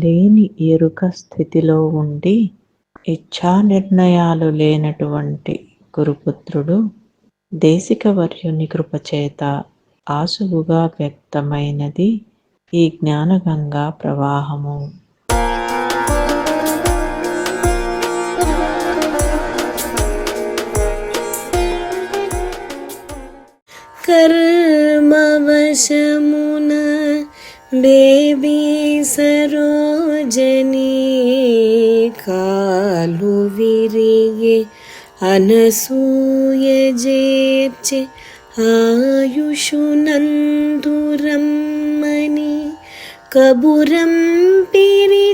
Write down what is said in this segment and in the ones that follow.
లేని ఎరుక స్థితిలో ఉండి ఇచ్ఛా నిర్ణయాలు లేనటువంటి గురుపుత్రుడు దేశికవర్యుని కృపచేత ఆసువుగా వ్యక్తమైనది ఈ జ్ఞానగంగా ప్రవాహము. కర్మవశమున బేబీ సరోజని కాలు విరిగే అనసూయ జేర్చె ఆయుషునందురమ్మని కబురం పిరిచేయూతకై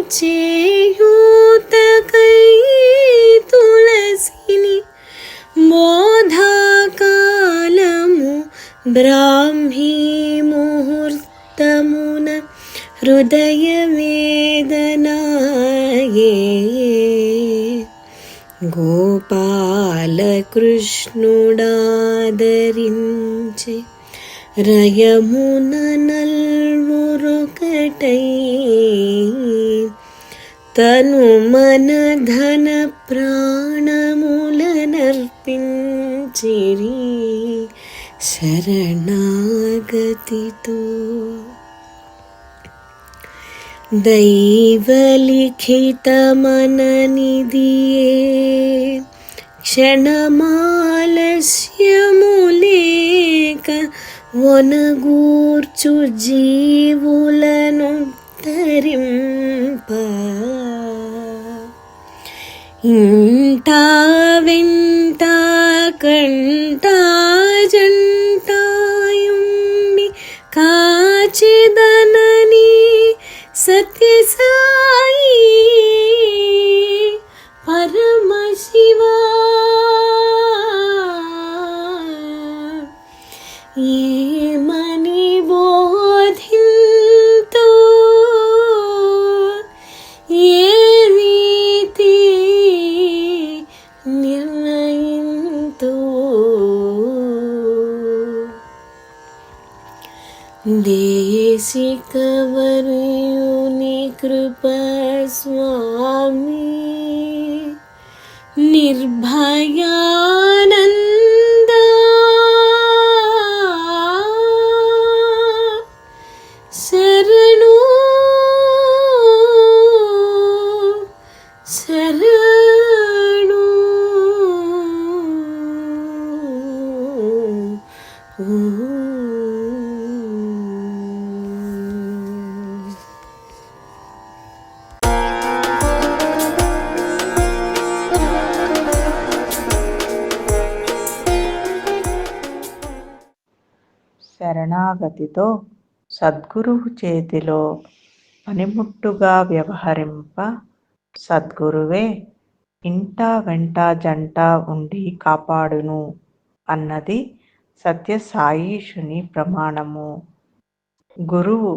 తులసిని బోధాకాలము బ్రాహ్మీ ముహూర్తమున హృదయ వేదనాయే గోపాలకృష్ణుడాదరించే రయమున నల్వురొకటై తను మన ధన ప్రాణములనర్పించిరి శరణాగతితో దైవలిఖితమననిదియే క్షణమాలస్యములేక వనగూర్చు జీవులను తరింప ఇంటా వెంట దేశికవర్యుని కృప స్వామి నిర్భయానంద శరణాగతితో సద్గురువు చేతిలో పనిముట్టుగా వ్యవహరింప సద్గురువే ఇంటా వెంట జంట ఉండి కాపాడును అన్నది సత్యసాయీషుని ప్రమాణము. గురువు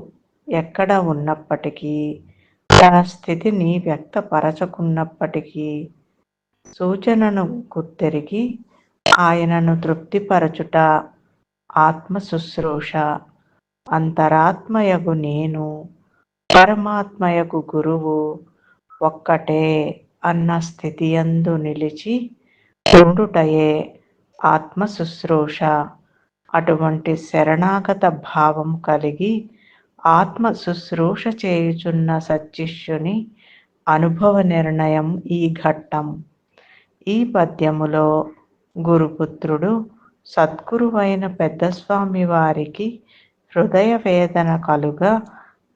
ఎక్కడ ఉన్నప్పటికీ తన స్థితిని వ్యక్తపరచకున్నప్పటికీ సూచనను గుర్తెరిగి ఆయనను తృప్తిపరచుట ఆత్మ శుశ్రూష అంతరాత్మయగు నేను పరమాత్మయకు గురువు ఒక్కటే అన్న స్థితి అందు నిలిచి ఉండుటయే ఆత్మ శుశ్రూష అటువంటి శరణాగత భావం కలిగి ఆత్మ శుశ్రూష చేయుచున్న సచ్చిష్యుని అనుభవ నిర్ణయం ఈ ఘట్టం. ఈ పద్యములో గురుపుత్రుడు సద్గురువైన పెద్దస్వామి వారికి హృదయ వేదన కలుగా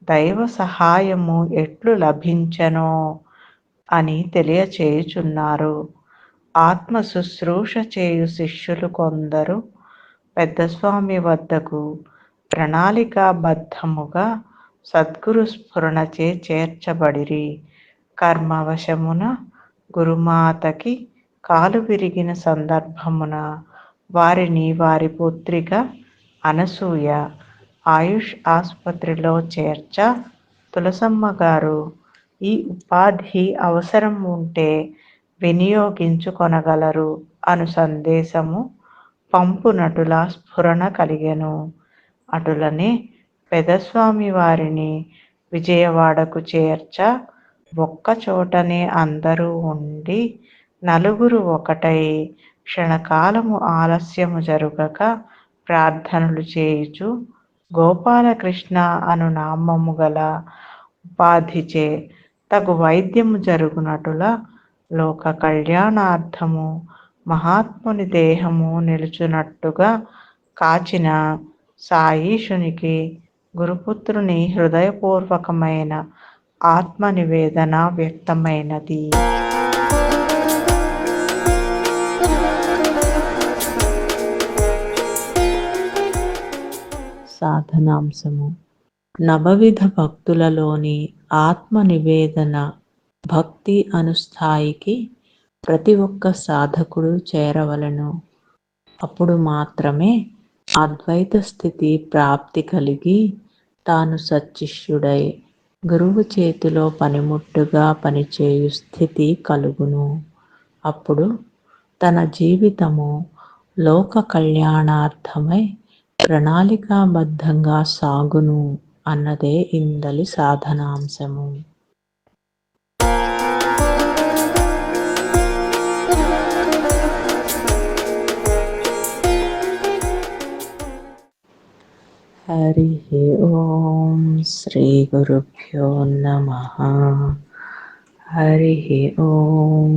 దైవ సహాయము ఎట్లు లభించనో అని తెలియచేయుచున్నారు. ఆత్మ శుశ్రూష చేయు శిష్యులు కొందరు పెద్దస్వామి వద్దకు ప్రణాళికాబద్ధముగా సద్గురు స్ఫురణచే చేర్చబడిరి. కర్మవశమున గురుమాతకి కాలు విరిగిన సందర్భమున వారిని వారి పుత్రిక అనసూయ ఆయుష్ ఆసుపత్రిలో చేర్చ. తులసమ్మ గారు ఈ ఉపాధి అవసరం ఉంటే వినియోగించుకొనగలరు అను సందేశము పంపునటుల స్ఫురణ కలిగెను. అటులనే పెదస్వామి వారిని విజయవాడకు చేర్చ. ఒక్కచోటనే అందరూ ఉండి నలుగురు ఒకటై క్షణకాలము ఆలస్యము జరుగక ప్రార్థనలు చేయుచు గోపాలకృష్ణ అను నామము గల ఉపాధిచే తగు వైద్యము జరుగునటుల లోక కళ్యాణార్థము మహాత్ముని దేహము నిలుచునట్టుగా కాచిన సాయీషునికి గురుపుత్రుని హృదయపూర్వకమైన ఆత్మ నివేదన వ్యక్తమైనది. సాధనాంశము. నవవిధ భక్తులలోని ఆత్మ నివేదన భక్తి అనుస్థాయికి ప్రతి ఒక్క సాధకుడు చేరవలను. అప్పుడు మాత్రమే అద్వైత స్థితి ప్రాప్తి కలిగి తాను సచ్చిష్యుడై గురువు చేతిలో పనిముట్టుగా పనిచేయు స్థితి కలుగును. అప్పుడు తన జీవితము లోక కళ్యాణార్థమై ప్రణాళికాబద్ధంగా సాగును అన్నదే ఇందలి సాధనాంశము. హరి ఓం శ్రీ గురుభ్యో నమ. హరి ఓం.